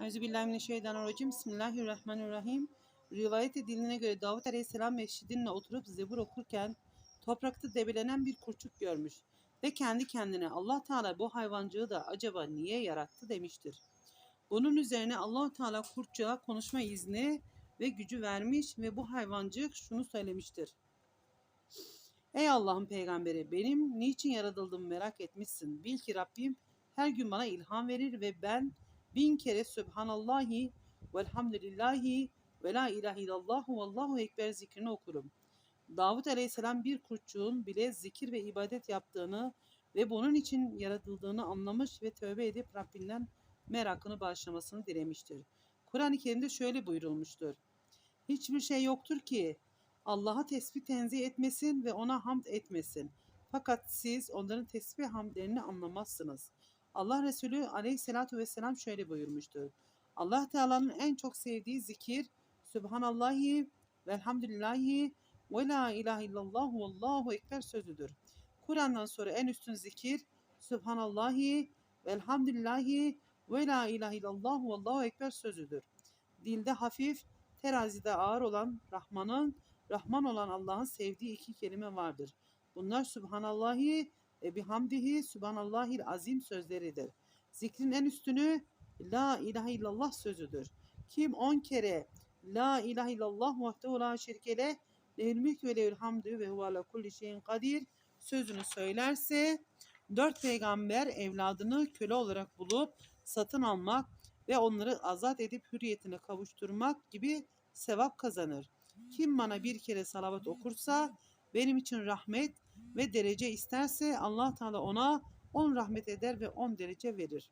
Euzubillahimineşşeytanirracim. Bismillahirrahmanirrahim. Rivayet edildiğine göre Davut Aleyhisselam mescidinde oturup zebur okurken toprakta debelenen bir kurçuk görmüş ve kendi kendine Allah Teala bu hayvancığı da acaba niye yarattı demiştir. Bunun üzerine Allah Teala kurtçuğa konuşma izni ve gücü vermiş ve bu hayvancık şunu söylemiştir. Ey Allah'ın peygamberi benim niçin yaratıldığımı merak etmişsin. Bil ki Rabbim her gün bana ilham verir ve ben bin kere Sübhanallahi velhamdülillahi ve la ilahe illallah ve allahu ekber zikrini okurum. Davut aleyhisselam bir kurtçuğun bile zikir ve ibadet yaptığını ve bunun için yaratıldığını anlamış ve tövbe edip Rabbinden merakını bağışlamasını dilemiştir. Kur'an-ı Kerim'de şöyle buyurulmuştur. Hiçbir şey yoktur ki Allah'a tesbih tenzih etmesin ve ona hamd etmesin. Fakat siz onların tesbih hamdlerini anlamazsınız. Allah Resulü aleyhissalatu vesselam şöyle buyurmuştur. Allah Teala'nın en çok sevdiği zikir Sübhanallahi velhamdülillahi ve la ilahe illallah ve allahu ekber sözüdür. Kur'an'dan sonra en üstün zikir Sübhanallahi velhamdülillahi ve la ilahe illallah ve allahu ekber sözüdür. Dilde hafif, terazide ağır olan Rahman'ın, Rahman olan Allah'ın sevdiği iki kelime vardır. Bunlar Sübhanallahi ve bihamdihi Sübhanallahil azim sözleridir. Zikrin en üstünü La ilahe illallah sözüdür. Kim on kere La ilahe illallah vahdehu la şirkele lehül mülk ve lehül hamdü ve huve ala kulli şeyin kadir sözünü söylerse dört peygamber evladını köle olarak bulup satın almak ve onları azat edip hürriyetine kavuşturmak gibi sevap kazanır. Kim bana bir kere salavat okursa benim için rahmet ve derece isterse Allah Teala ona on rahmet eder ve on derece verir.